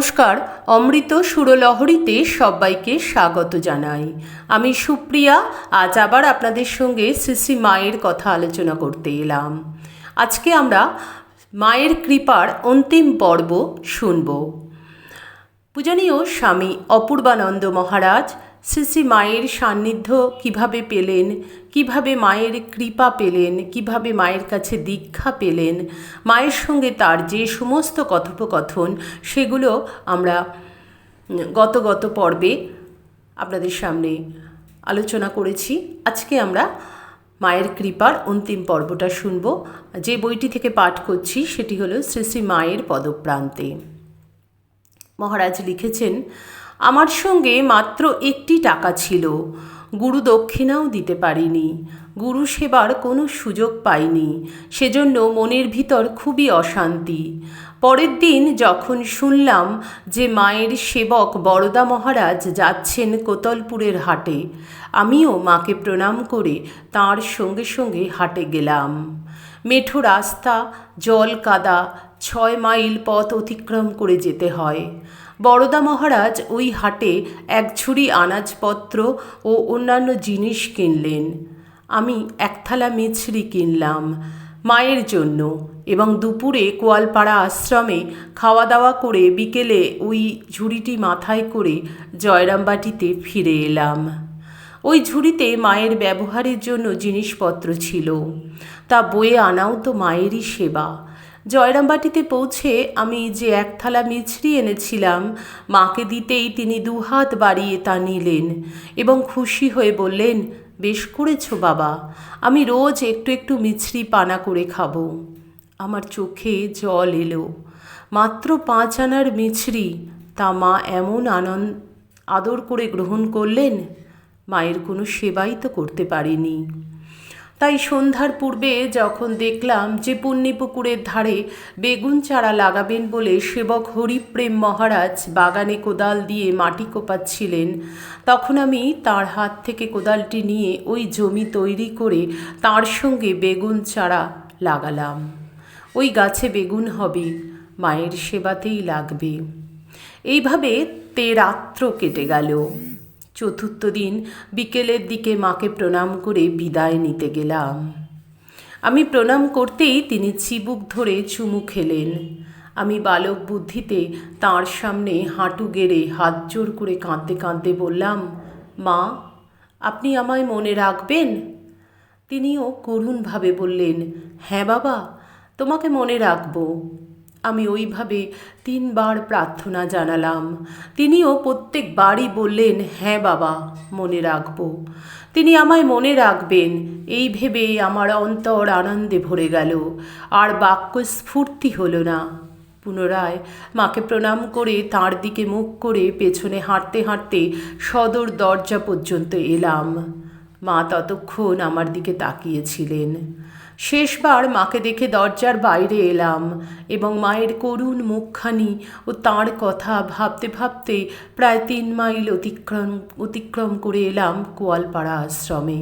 নমস্কার, অমৃত সুরলহরীতে সবাইকে স্বাগত জানাই। আমি সুপ্রিয়া, আজ আবার আপনাদের সঙ্গে শ্রী মায়ের কথা আলোচনা করতে এলাম। আজকে আমরা মায়ের কৃপার অন্তিম পর্ব শুনব। পূজনীয় স্বামী অপূর্বানন্দ মহারাজ শ্রী মায়ের সান্নিধ্য কীভাবে পেলেন? কীভাবে মায়ের কৃপা পেলেন? কীভাবে মায়ের কাছে দীক্ষা পেলেন? মায়ের সঙ্গে তার যে সমস্ত কথোপকথন, সেগুলো আমরা গত গত পর্বে আপনাদের সামনে আলোচনা করেছি। আজকে আমরা মায়ের কৃপার অন্তিম পর্বটা শুনব। যে বইটি থেকে পাঠ করছি, সেটি হলো শ্রী শ্রী মায়ের পদপ্রান্তে। মহারাজ লিখেছেন আমার সঙ্গে মাত্র একটি টাকা ছিল। গুরু দক্ষিণাও দিতে পারিনি। গুরু সেবার কোনো সুযোগ পাইনি। সেজন্য মনের ভিতর খুবই অশান্তি। পরের দিন যখন শুনলাম যে মায়ের সেবক বরদা মহারাজ যাচ্ছেন কোতলপুরের হাটে, আমিও মাকে প্রণাম করে তার সঙ্গে সঙ্গে হাটে গেলাম। মেঠো রাস্তা, জল কাদা, ছয় মাইল পথ অতিক্রম করে যেতে হয়। বড়দা মহারাজ ওই হাটে এক ঝুড়ি আনাজপত্র ও অন্যান্য জিনিস কিনলেন। আমি এক থালা মিছরি কিনলাম মায়ের জন্য এবং দুপুরে কোয়ালপাড়া আশ্রমে খাওয়া দাওয়া করে বিকেলে ওই ঝুড়িটি মাথায় করে জয়রামবাটিতে ফিরে এলাম। ওই ঝুড়িতে মায়ের ব্যবহারের জন্য জিনিসপত্র ছিল। তা বয়ে আনাও তো মায়েরই সেবা। জয়রামবাটিতে পৌঁছে আমি যে এক থালা মিছরি এনেছিলাম, মাকে দিতেই তিনি দুহাত বাড়িয়ে তা নিলেন এবং খুশি হয়ে বললেন, বেশ করেছ বাবা, আমি রোজ একটু একটু মিছরি পানা করে খাব। আমার চোখে জল এলো। মাত্র পাঁচ আনার মিছরি, তা মা এমন আনন্দ আদর করে গ্রহণ করলেন, মায়ের কোনো সেবাই তো করতে পারিনি। তাই সন্ধ্যার পূর্বে যখন দেখলাম যে পুণ্যিপুকুরের ধারে বেগুন চারা লাগাবেন বলে সেবক হরিপ্রেম মহারাজ বাগানে কোদাল দিয়ে মাটি কোপাচ্ছিলেন, তখন আমি তার হাত থেকে কোদালটি নিয়ে ওই জমি তৈরি করে তার সঙ্গে বেগুন চারা লাগালাম। ওই গাছে বেগুন হবে, মায়ের সেবাতেই লাগবে। এইভাবে তে রাত্র কেটে গেল। চতুর্থ দিন বিকেলের দিকে মাকে প্রণাম করে বিদায় নিতে গেলাম। আমি প্রণাম করতেই তিনি চিবুক ধরে চুমু খেলেন। আমি বালক বুদ্ধিতে তাঁর সামনে হাঁটু গেড়ে হাত জোর করে কাঁদতে কাঁদতে বললাম, মা, আপনি আমায় মনে রাখবেন? তিনিও করুণভাবে বললেন হ্যাঁ বাবা, তোমাকে মনে রাখব। আমি ওইভাবে তিনবার প্রার্থনা জানালাম। তিনিও প্রত্যেকবারই বললেন হ্যাঁ বাবা, মনে রাখব। তিনি আমায় মনে রাখবেন, এই ভেবে আমার অন্তর আনন্দে ভরে গেল, আর বাক্য স্ফূর্তি হলো না। পুনরায় মাকে প্রণাম করে তাঁর দিকে মুখ করে পেছনে হাঁটতে হাঁটতে সদর দরজা পর্যন্ত এলাম। মা ততক্ষণ আমার দিকে তাকিয়েছিলেন। শেষবার মাকে দেখে দরজার বাইরে এলাম এবং মায়ের করুণ মুখখানি ও তাঁর কথা ভাবতে ভাবতে প্রায় তিন মাইল অতিক্রম অতিক্রম করে এলাম কোয়ালপাড়া আশ্রমে।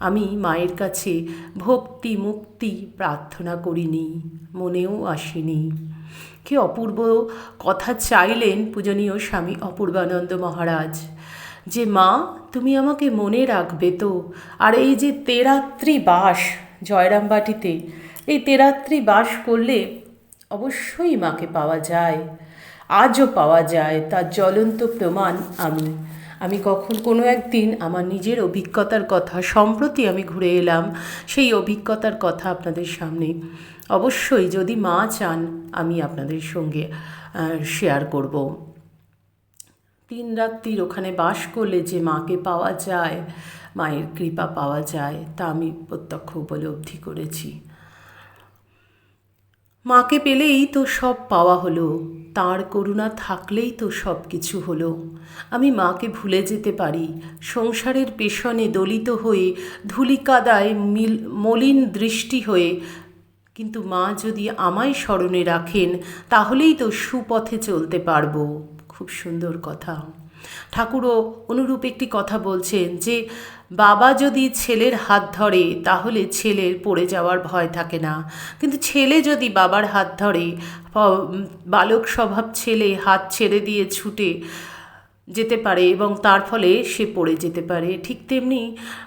আমি মায়ের কাছে ভক্তি মুক্তি প্রার্থনা করিনি, মনেও আসেনি। কি অপূর্ব কথা চাইলেন পূজনীয় স্বামী অপূর্বানন্দ মহারাজ। যে মা, তুমি আমাকে মনে রাখবে তো, আর এই যে তেরাত্রি বাস জয়রামবাটিতে এই তেরাত্রি বাস করলে অবশ্যই মাকে পাওয়া যায়। আজও পাওয়া যায় তার জ্বলন্ত প্রমাণ আমি। আমি কখন কোনো একদিন আমার নিজের অভিজ্ঞতার কথা, সম্প্রতি আমি ঘুরে এলাম সেই অভিজ্ঞতার কথা আপনাদের সামনে। অবশ্যই যদি মা চান, আমি আপনাদের সঙ্গে শেয়ার করব। তিন রাত্রির ওখানে বাস করলে যে মাকে পাওয়া যায় মায়ের কৃপা পাওয়া যায়, তা আমি প্রত্যক্ষ উপলব্ধি করেছি। মাকে পেলেই তো সব পাওয়া হলো, তার করুণা থাকলেই তো সব কিছু হলো। আমি মাকে ভুলে যেতে পারি, সংসারের পেছনে দলিত হয়ে, ধুলিকাদায় মিল, মলিন দৃষ্টি হয়ে। কিন্তু মা যদি আমায় স্মরণে রাখেন, তাহলেই তো সুপথে চলতে পারব। খুব সুন্দর কথা। ঠাকুরও অনুরূপ একটি কথা বলছেন যে বাবা যদি ছেলের হাত ধরে, তাহলে ছেলের পড়ে যাওয়ার ভয় থাকে না। কিন্তু ছেলে যদি বাবার হাত ধরে বালক স্বভাব ছেলে হাত ছেড়ে দিয়ে ছুটে যেতে পারে এবং তার ফলে সে পড়ে যেতে পারে। ঠিক তেমনি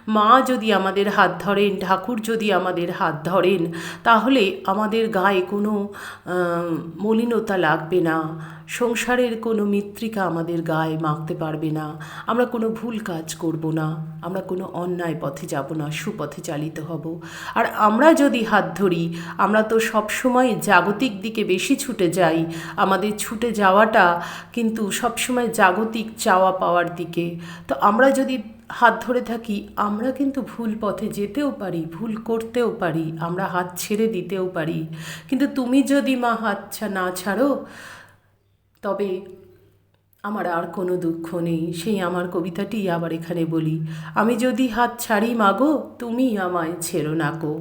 মা যদি আমাদের হাত ধরেন, ঠাকুর যদি আমাদের হাত ধরেন, তাহলে আমাদের গায়ে কোনো মলিনতা লাগবে না। সংসারের কোনো মৃত্তিকা আমাদের গায়ে মাখতে পারবে না। আমরা কোনো ভুল কাজ করব না। আমরা কোনো অন্যায় পথে যাব না। সুপথে চালিত হব। আর আমরা যদি হাত ধরি, আমরা তো সবসময় জাগতিক দিকে বেশি ছুটে যাই। আমাদের ছুটে যাওয়াটা কিন্তু সবসময় জাগতিক চাওয়া পাওয়ার দিকে। তো আমরা যদি হাত ধরে থাকি, আমরা কিন্তু ভুল পথে যেতেও পারি, ভুল করতেও পারি। আমরা হাত ছেড়ে দিতেও পারি। কিন্তু তুমি যদি মা হাত না ছাড়ো তবে আমার আর কোনো দুঃখ নেই। সেই আমার কবিতাটি আবার এখানে বলি। আমি যদি হাত ছাড়ি মাগো, তুমি আমায় ছেড়ো না গো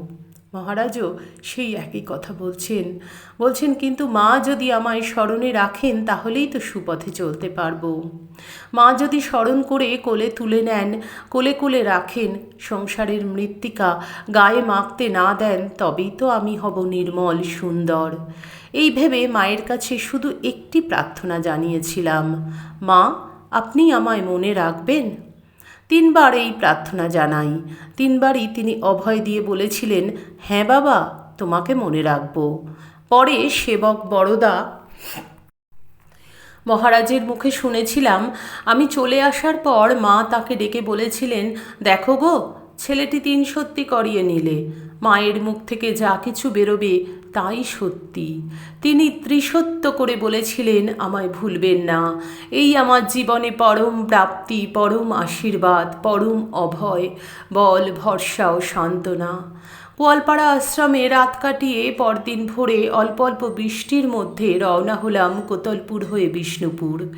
মহারাজও সেই একই কথা বলছেন। বলছেন, কিন্তু মা যদি আমায় স্মরণে রাখেন, তাহলেই তো সুপথে চলতে পারব। মা যদি স্মরণ করে কোলে তুলে নেন, কোলে কোলে রাখেন, সংসারের মৃত্তিকা গায়ে মাখতে না দেন, তবেই তো আমি হব নির্মল সুন্দর। এই ভেবে মায়ের কাছে শুধু একটি প্রার্থনা জানিয়েছিলাম, মা, আপনি আমায় মনে রাখবেন? তিনবার এই প্রার্থনা জানাই। তিনবারই তিনি অভয় দিয়ে বলেছিলেন হ্যাঁ বাবা, তোমাকে মনে রাখব। পরে সেবক বড়দা মহারাজের মুখে শুনেছিলাম, আমি চলে আসার পর মা তাকে ডেকে বলেছিলেন, দেখো গো, ছেলেটি তিন সত্যি করিয়ে নিলে। মায়ের মুখ থেকে যা কিছু বেরোবে তাই সত্যি। তিনি ত্রিসত্য করে বলেছিলেন, আমায় ভুলবেন না। এই আমার জীবনে পরম প্রাপ্তি, পরম আশীর্বাদ, পরম অভয়, বল, ভরসা ও সান্ত্বনা। গোয়ালপাড়া আশ্রমে রাত কাটিয়ে পরদিন ভোরে অল্প অল্প বৃষ্টির মধ্যে রওনা হলাম কোতলপুর হয়ে বিষ্ণুপুর।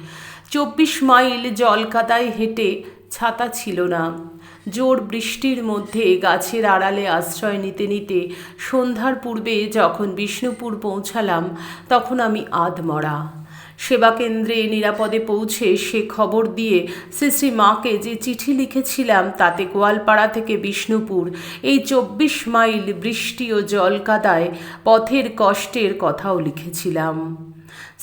চব্বিশ মাইল জলকাদায় হেঁটে ছাতা ছিল না। জোর বৃষ্টির মধ্যে গাছের আড়ালে আশ্রয় নিতে নিতে সন্ধ্যার পূর্বে যখন বিষ্ণুপুর পৌঁছালাম, তখন আমি আধমরা। সেবা কেন্দ্রে নিরাপদে পৌঁছে সে খবর দিয়ে শ্রী শ্রী মাকে যে চিঠি লিখেছিলাম তাতে গোয়ালপাড়া থেকে বিষ্ণুপুর, এই চব্বিশ মাইল বৃষ্টি ও জলকাদায় পথের কষ্টের কথাও লিখেছিলাম।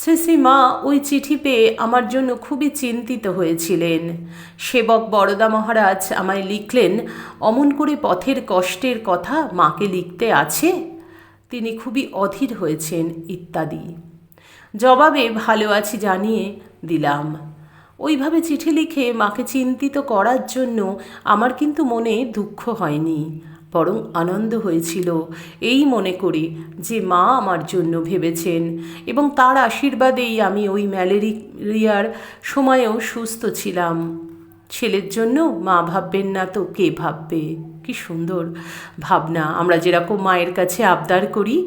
শ্রী শ্রী মা ওই চিঠি পেয়ে আমার জন্য খুবই চিন্তিত হয়েছিলেন। সেবক বড়দা মহারাজ আমায় লিখলেন, অমন করে পথের কষ্টের কথা মাকে লিখতে আছে? তিনি খুবই অধীর হয়েছেন ইত্যাদি। জবাবে, ভালো আছি জানিয়ে দিলাম। ওইভাবে চিঠি লিখে মাকে চিন্তিত করার জন্য আমার কিন্তু মনে দুঃখ হয়নি। বরং আনন্দ হয়েছিল। এই মনে করে যে মা আমার জন্য ভেবেছেন এবং তার আশীর্বাদেই আমি ওই ম্যালেরিয়ার সময়েও সুস্থ ছিলাম। ছেলের জন্য মা ভাববেন না তো কে ভাববে? কি সুন্দর ভাবনা। আমরা যেরকম মায়ের কাছে আবদার করি,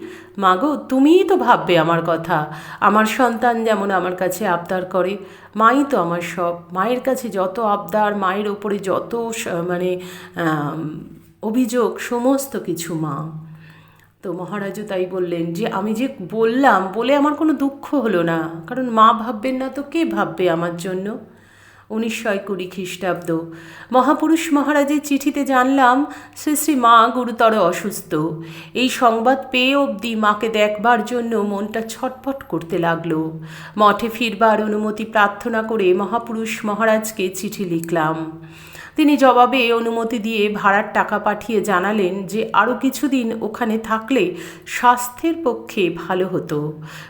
মা গো, তুমিই তো ভাববে আমার কথা। আমার সন্তান যেমন আমার কাছে আবদার করে, মাই তো আমার সব। মায়ের কাছে যত আবদার, মায়ের ওপরে যত মানে অভিযোগ, সমস্ত কিছু, মা। তো মহারাজও তাই বললেন যে, আমি যে বললাম, বলে আমার কোনো দুঃখ হলো না। কারণ মা ভাববেন না তো কে ভাববে আমার জন্য? উনিশশো কুড়ি খ্রিস্টাব্দ। মহাপুরুষ মহারাজের চিঠিতে জানলাম, শ্রী শ্রী মা গুরুতর অসুস্থ। এই সংবাদ পেয়ে অবধি মাকে দেখবার জন্য মনটা ছটফট করতে লাগল। মঠে ফিরবার অনুমতি প্রার্থনা করে মহাপুরুষ মহারাজকে চিঠি লিখলাম। তিনি জবাবে অনুমতি দিয়ে ভাড়ার টাকা পাঠিয়ে জানালেন যে আরও কিছুদিন ওখানে থাকলে স্বাস্থ্যের পক্ষে ভালো হতো।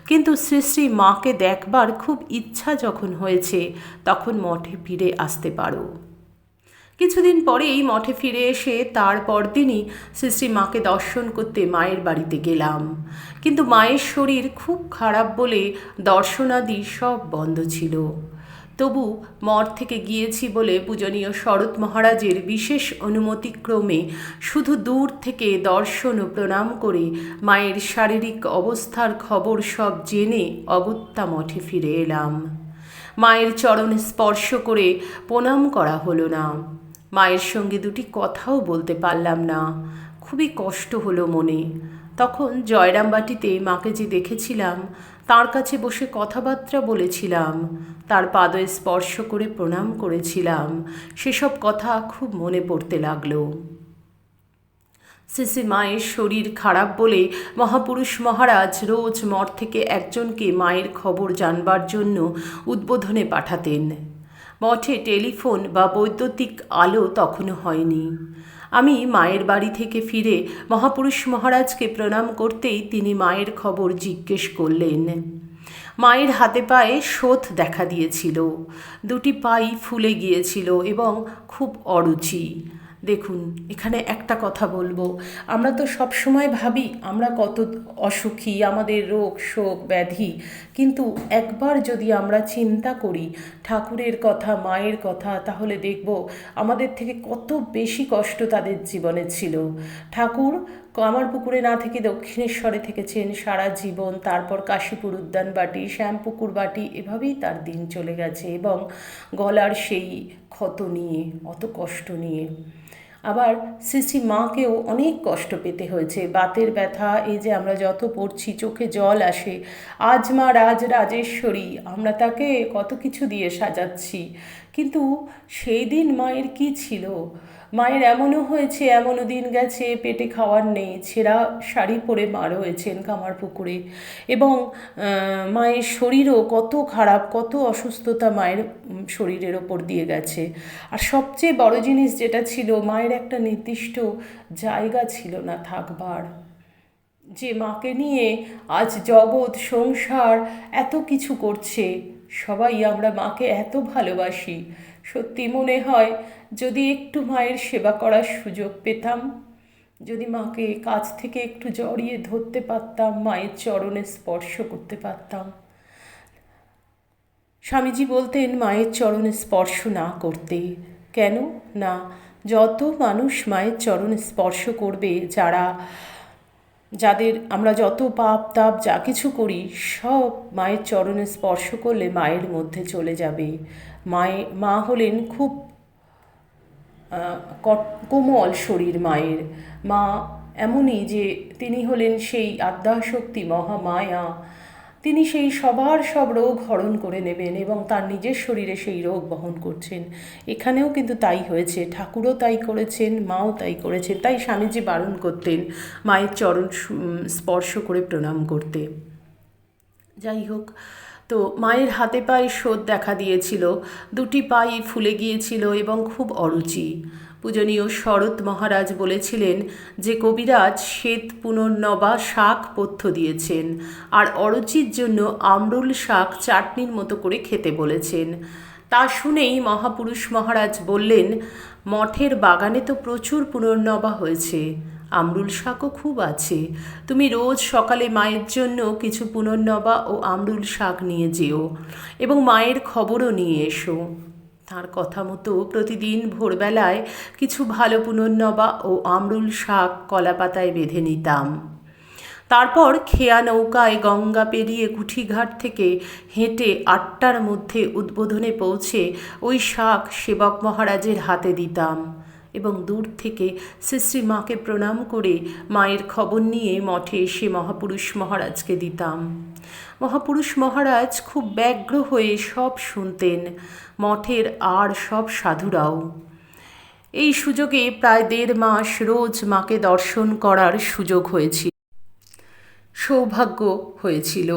কিন্তু শ্রী শ্রী মাকে দেখবার খুব ইচ্ছা যখন হয়েছে, তখন মঠে ফিরে আসতে পারো। কিছুদিন পরেই মঠে ফিরে এসে তার পরদিনই শ্রী শ্রী মাকে দর্শন করতে মায়ের বাড়িতে গেলাম। কিন্তু মায়ের শরীর খুব খারাপ বলে দর্শনাদি সব বন্ধ ছিল। তবু মঠ থেকে গিয়েছি বলে পূজনীয় শরৎ মহারাজের বিশেষ অনুমতিক্রমে শুধু দূর থেকে দর্শন ও প্রণাম করে মায়ের শারীরিক অবস্থার খবর সব জেনে অগত্যা মঠে ফিরে এলাম। মায়ের চরণ স্পর্শ করে প্রণাম করা হলো না। মায়ের সঙ্গে দুটি কথাও বলতে পারলাম না। খুবই কষ্ট হলো মনে। তখন জয়রামবাটিতে মাকে যে দেখেছিলাম তার কাছে বসে কথাবার্তা বলেছিলাম। তার পাদয়ে স্পর্শ করে প্রণাম করেছিলাম। সেসব কথা খুব মনে পড়তে লাগল। সিসি মায়ের শরীর খারাপ বলে মহাপুরুষ মহারাজ রোজ মঠ থেকে একজনকে মায়ের খবর জানবার জন্য উদ্বোধনে পাঠাতেন। মঠে টেলিফোন বা বৈদ্যুতিক আলো তখনও হয়নি। আমি মায়ের বাড়ি থেকে ফিরে মহাপুরুষ মহারাজকে প্রণাম করতেই তিনি মায়ের খবর জিজ্ঞেস করলেন। মায়ের হাতে পায়ে শোথ দেখা দিয়েছিল। দুটি পাই ফুলে গিয়েছিল এবং খুব অরুচি। দেখুন, এখানে একটা কথা বলব। আমরা তো সব সময় ভাবি, আমরা কত অসুখী, আমাদের রোগ, শোক, ব্যাধি। কিন্তু একবার যদি আমরা চিন্তা করি, ঠাকুরের কথা, মায়ের কথা, তাহলে দেখব আমাদের থেকে কত বেশি কষ্ট তাদের জীবনে ছিল। ঠাকুর, আমার পুকুরে না থেকে দক্ষিণেশ্বরে থেকেছেন সারা জীবন, তারপর কাশীপুর উদ্যান বাটি, শ্যামপুকুর বাটি, এভাবেই তার দিন চলে গেছে এবং গলার সেই ক্ষত নিয়ে, অত কষ্ট নিয়ে। আবার সিসি মাকেও অনেক কষ্ট পেতে হয়েছে। বাতের ব্যথা, এই যে আমরা যত পড়ছি, চোখে জল আসে, আজ মা রাজ রাজেশ্বরী, আমরা তাকে কত কিছু দিয়ে সাজাচ্ছি। কিন্তু সেই দিন মায়ের কি ছিল? মায়ের এমনও হয়েছে, এমনও দিন গেছে, পেটে খাওয়ার নেই, ছেঁড়া শাড়ি পরে মা রয়েছেন কামার পুকুরে এবং মায়ের শরীরও কত খারাপ, কত অসুস্থতা মায়ের শরীরের ওপর দিয়ে গেছে। আর সবচেয়ে বড় জিনিস যেটা ছিল, মায়ের একটা নির্দিষ্ট জায়গা ছিল না থাকবার। যে মাকে নিয়ে আজ জগৎ, সংসার, এত কিছু করছে, সবাই আমরা মাকে এত ভালোবাসি। সত্যি মনে হয় যদি একটু মায়ের সেবা করার সুযোগ পেতাম, যদি মাকে কাছ থেকে একটু জড়িয়ে ধরতে পারতাম, মায়ের চরণে স্পর্শ করতে পারতাম। স্বামীজি বলতেন, মায়ের চরণে স্পর্শ না করতে। কেন? না, যত মানুষ মায়ের চরণে স্পর্শ করবে, যারা, যাদের আমরা যত পাপ, তাপ, যা কিছু করি, সব মায়ের চরণে স্পর্শ করলে মায়ের মধ্যে চলে যাবে। মায়ে মা হলেন খুব কোমল শরীর মায়ের। মা এমনই যে তিনি হলেন সেই আদ্যাশক্তি মহামায়া। তিনি সেই সবার সব রোগ হরণ করে নেবেন এবং তার নিজের শরীরে সেই রোগ বহন করছেন। এখানেও কিন্তু তাই হয়েছে। ঠাকুরও তাই করেছেন, মাও তাই করেছেন। তাই স্বামীজি বারণ করতেন মায়ের চরণ স্পর্শ করে প্রণাম করতে। যাই হোক তো মায়ের হাতে পায়ে শোধ দেখা দিয়েছিল। দুটি পাই ফুলে গিয়েছিল এবং খুব অরুচি। পূজনীয় শরৎ মহারাজ বলেছিলেন যে কবিরাজ শ্বেত পুনর্নবা শাক পথ্য দিয়েছেন আর অরুচির জন্য আমরুল শাক চাটনির মতো করে খেতে বলেছেন। তা শুনেই মহাপুরুষ মহারাজ বললেন, মঠের বাগানে তো প্রচুর পুনর্নবা হয়েছে। আমরুল শাকও খুব আছে। তুমি রোজ সকালে মায়ের জন্য কিছু পুনর্নবা ও আমরুল শাক নিয়ে যেও এবং মায়ের খবরও নিয়ে এসো। তার কথা মতো প্রতিদিন ভোরবেলায় কিছু ভালো পুনর্নবা ও আমরুল শাক কলাপাতায় বেঁধে নিতাম। তারপর খেয়া নৌকায় গঙ্গা পেরিয়ে কুঠিঘাট থেকে হেঁটে আটটার মধ্যে উদ্বোধনে পৌঁছে ওই শাক সেবক মহারাজের হাতে দিতাম। এবং দূর থেকে শ্রী মাকে প্রণাম করে মায়ের খবর নিয়ে মঠে এসে মহাপুরুষ মহারাজকে দিতাম। মহাপুরুষ মহারাজ খুব ব্যগ্র হয়ে সব শুনতেন। মঠের আর সব সাধুরাও। এই সুযোগে প্রায় দেড় মাস রোজ মাকে দর্শন করার সুযোগ হয়েছিল, সৌভাগ্য হয়েছিল।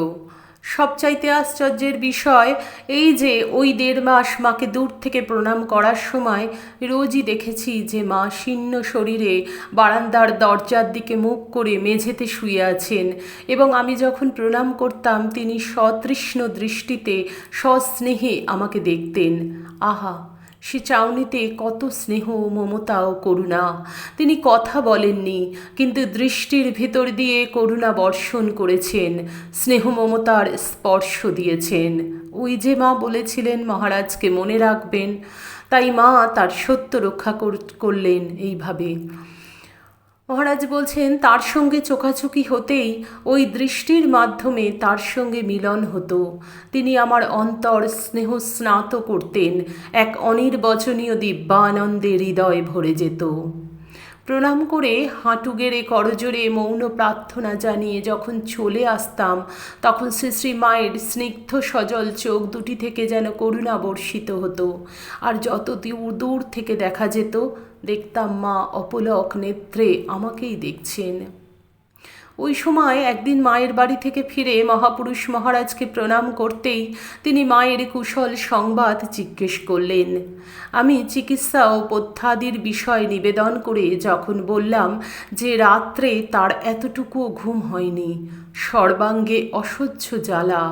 সবচাইতে আশ্চর্যের বিষয় এই যে ওই দেড় মাস মাকে দূর থেকে প্রণাম করার সময় রোজই দেখেছি যে মা শীর্ণ শরীরে বারান্দার দরজার দিকে মুখ করে মেঝেতে শুয়ে আছেন এবং আমি যখন প্রণাম করতাম, তিনি সতৃষ্ণ দৃষ্টিতে সস্নেহে আমাকে দেখতেন। আহা! সে চাউনিতে কত স্নেহ, মমতা ও করুণা। তিনি কথা বলেননি, কিন্তু দৃষ্টির ভেতর দিয়ে করুণা বর্ষণ করেছেন, স্নেহ মমতার স্পর্শ দিয়েছেন। ওই যে মা বলেছিলেন, মহারাজকে মনে রাখবেন। তাই মা তার সত্য রক্ষা করলেন এইভাবে। মহারাজ বলছেন, তার সঙ্গে চোখাচোখি হতেই ওই দৃষ্টির মাধ্যমে তার সঙ্গে মিলন হতো। তিনি আমার অন্তর স্নেহ স্নাত করতেন, এক অনির্বচনীয় দিব্যানন্দে হৃদয় ভরে যেত। প্রণাম করে হাঁটু গেড়ে করজোরে মৌন প্রার্থনা জানিয়ে যখন চলে আসতাম, তখন শ্রী শ্রী মায়ের স্নিগ্ধ সজল চোখ দুটি থেকে যেন করুণা বর্ষিত হতো। আর যত দূর দূর থেকে দেখা যেত দেখতাম মা অপলক নেত্রে আমাকেই দেখছেন। ওই সময় একদিন মায়ের বাড়ি থেকে ফিরে মহাপুরুষ মহারাজকে প্রণাম করতেই তিনি মায়ের কুশল সংবাদ জিজ্ঞেস করলেন। আমি চিকিৎসা ও পথ্যাদির বিষয় নিবেদন করে যখন বললাম যে রাত্রে তার এতটুকুও ঘুম হয়নি, সর্বাঙ্গে অসহ্য জ্বালা।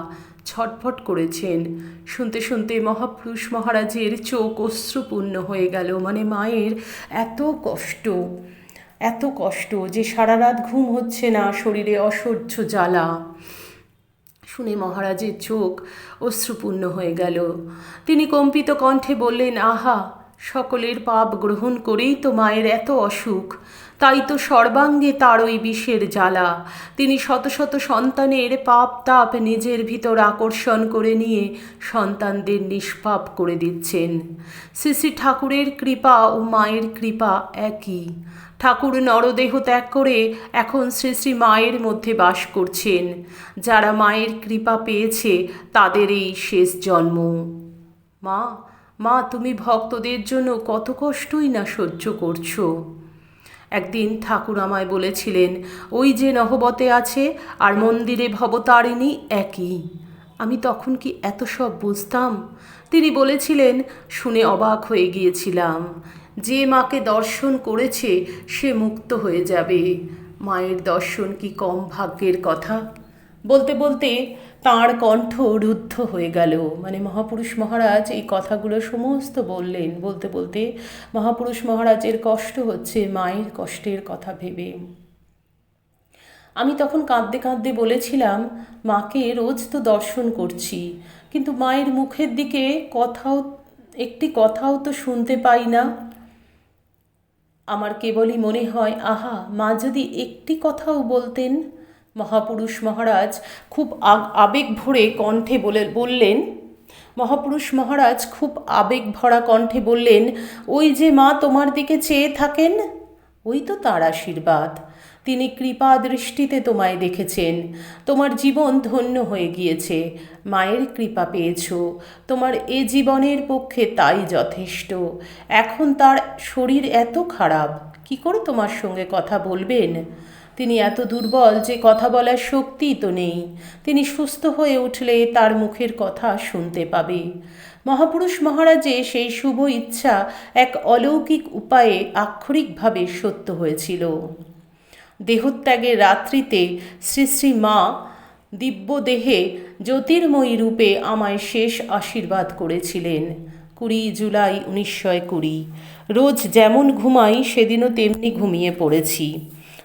ছটফট করেছেন। শুনতে শুনতে মহাপুরুষ মহারাজের চোখ অশ্রুপূর্ণ হয়ে গেল। মানে মায়ের এত কষ্ট এত কষ্ট যে সারা রাত ঘুম হচ্ছে না শরীরে অসহ্য জ্বালা। শুনে মহারাজের চোখ অশ্রুপূর্ণ হয়ে গেল। তিনি কম্পিত কণ্ঠে বললেন, আহা সকলের পাপ গ্রহণ করেই তো মায়ের এত অসুখ। তাই তো সর্বাঙ্গে তার ওই বিষের জ্বালা। তিনি শত শত সন্তানের পাপ তাপ নিজের ভিতর আকর্ষণ করে নিয়ে সন্তানদের নিষ্পাপ করে দিচ্ছেন। শ্রী ঠাকুরের কৃপা ও মায়ের কৃপা একই। ঠাকুর নরদেহ ত্যাগ করে এখন শ্রী শ্রী মায়ের মধ্যে বাস করছেন। যারা মায়ের কৃপা পেয়েছে, তাদের এই শেষ জন্ম। মা মা, তুমি ভক্তদের জন্য কত কষ্টই না সহ্য করছ। একদিন ঠাকুর আমায় বলেছিলেন, ওই যে নহবতে আছে আর মন্দিরে ভবতারিণী একই। আমি তখন কি এত সব বুঝতাম? তিনি বলেছিলেন, শুনে অবাক হয়ে গিয়েছিলাম। যে মাকে দর্শন করেছে, সে মুক্ত হয়ে যাবে। মায়ের দর্শন কি কম ভাগ্যের কথা? বলতে বলতে তাঁর কণ্ঠ রুদ্ধ হয়ে গেল। মানে মহাপুরুষ মহারাজ এই কথাগুলো সমস্ত বললেন। বলতে বলতে মহাপুরুষ মহারাজের কষ্ট হচ্ছে, মায়ের কষ্টের কথা ভেবে। আমি তখন কাঁদতে কাঁদতে বলেছিলাম, মাকে রোজ তো দর্শন করছি, কিন্তু মায়ের মুখের দিকে কথাও, একটি কথাও তো শুনতে পাই না। আমার কেবলই মনে হয়, আহা, মা যদি একটি কথাও বলতেন মহাপুরুষ মহারাজ খুব আবেগ ভরে কণ্ঠে বলে বললেন, মহাপুরুষ মহারাজ খুব আবেগ ভরা কণ্ঠে বললেন, ওই যে মা তোমার দিকে চেয়ে থাকেন, ওই তো তার আশীর্বাদ। তিনি কৃপা দৃষ্টিতে তোমায় দেখেছেন, তোমার জীবন ধন্য হয়ে গিয়েছে, মায়ের কৃপা পেয়েছ, তোমার এ জীবনের পক্ষে তাই যথেষ্ট। এখন তার শরীর এত খারাপ, কি করে তোমার সঙ্গে কথা বলবেন? তিনি এত দুর্বল যে কথা বলার শক্তিই তো নেই। তিনি সুস্থ হয়ে উঠলে তার মুখের কথা শুনতে পাবে। মহাপুরুষ মহারাজে সেই শুভ ইচ্ছা এক অলৌকিক উপায়ে আক্ষরিকভাবে সত্য হয়েছিল। দেহত্যাগের রাত্রিতে শ্রী শ্রী মা দিব্য দেহে জ্যোতির্ময়ী রূপে আমায় শেষ আশীর্বাদ করেছিলেন। কুড়ি জুলাই উনিশশো কুড়ি। রোজ যেমন ঘুমাই, সেদিনও তেমনি ঘুমিয়ে পড়েছি।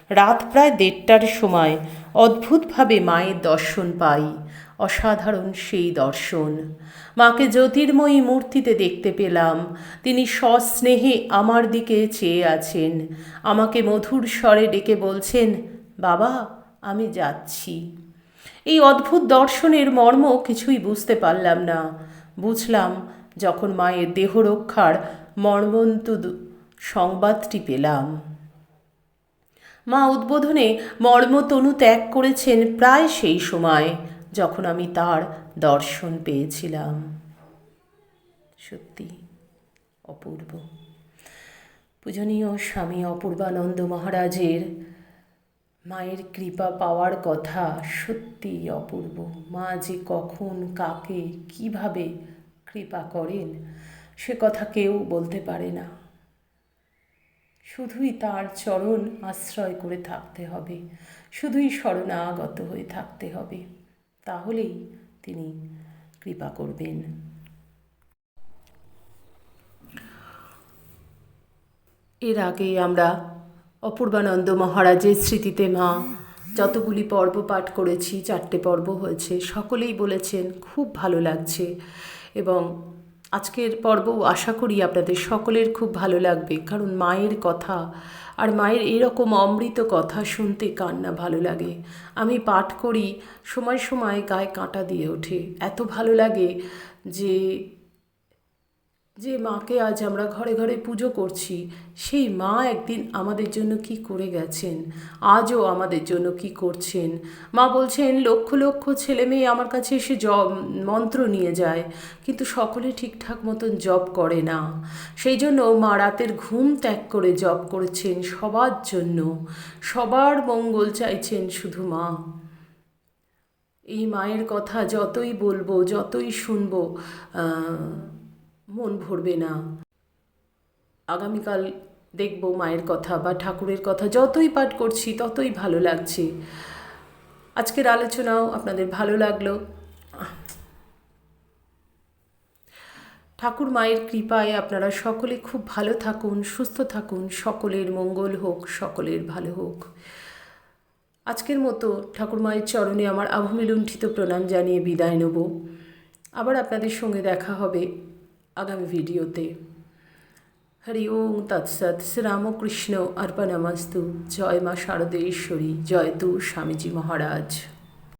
রাত প্রায় দেড়টার সময় অদ্ভুতভাবে মায়ের দর্শন পাই। অসাধারণ সেই দর্শন। মাকে জ্যোতির্ময়ী মূর্তিতে দেখতে পেলাম। তিনি সস্নেহে আমার দিকে চেয়ে আছেন। আমাকে মধুর স্বরে ডেকে বলছেন, বাবা, আমি যাচ্ছি। এই অদ্ভুত দর্শনের মর্ম কিছুই বুঝতে পারলাম না। বুঝলাম যখন মায়ের দেহ রক্ষার সংবাদটি পেলাম। মা উদ্বোধনে মর্মতনু ত্যাগ করেছেন প্রায় সেই সময়, যখন আমি তার দর্শন পেয়েছিলাম। সত্যি অপূর্ব। পূজনীয় স্বামী অপূর্বানন্দ মহারাজের মায়ের কৃপা পাওয়ার কথা সত্যি অপূর্ব। মা যে কখন, কাকে, কীভাবে কৃপা করেন, সে কথা কেউ বলতে পারে না। শুধুই তার চরণ আশ্রয় করে থাকতে হবে, শুধুই শরণাগত হয়ে থাকতে হবে। তাহলেই তিনি কৃপা করবেন। এর আগে আমরা অপূর্বানন্দ মহারাজের স্মৃতিতে মা যতগুলি পর্ব পাঠ করেছি, চারটে পর্ব হয়েছে, সকলেই বলেছেন, খুব ভালো লাগছে। এবং আজকের পর্ব আশা করি আপনাদের সকলের খুব ভালো লাগবে, কারণ মায়ের কথা আর মায়ের এরকম অমৃত কথা শুনতে কান্না ভালো লাগে। আমি পাঠ করি, সময় সময় গায়ে কাঁটা দিয়ে ওঠে। এত ভালো লাগে যে যে মাকে আজ আমরা ঘরে ঘরে পুজো করছি, সেই মা একদিন আমাদের জন্য কি করে গেছেন? আজও আমাদের জন্য কি করছেন? মা বলছেন, লক্ষ লক্ষ ছেলে মেয়ে আমার কাছে এসে জব, মন্ত্র নিয়ে যায়, কিন্তু সকলে ঠিকঠাক মতন জব করে না। সেই জন্য মা রাতের ঘুম ত্যাগ করে জব করেছেন সবার জন্য। সবার মঙ্গল চাইছেন শুধু মা। এই মায়ের কথা যতই বলব, যতই শুনব মন ভরবে না। আগামীকাল দেখব মায়ের কথা বা ঠাকুরের কথা। যতই পাঠ করছি, ততই ভালো লাগছে। আজকের আলোচনাও আপনাদের ভালো লাগল। ঠাকুর মায়ের কৃপায় আপনারা সকলে খুব ভালো থাকুন, সুস্থ থাকুন। সকলের মঙ্গল হোক, সকলের ভালো হোক। আজকের মতো ঠাকুর মায়ের চরণে আমার আভমিলুণ্ঠিত প্রণাম জানিয়ে বিদায় নেব। আবার আপনাদের সঙ্গে দেখা হবে। আগামী ভিডিওতে। হরি ওম তৎসৎ শ্রীরামকৃষ্ণ অর্পণমস্তু জয় মা শারদেশ্বরী জয় তু স্বামীজি মহারাজ।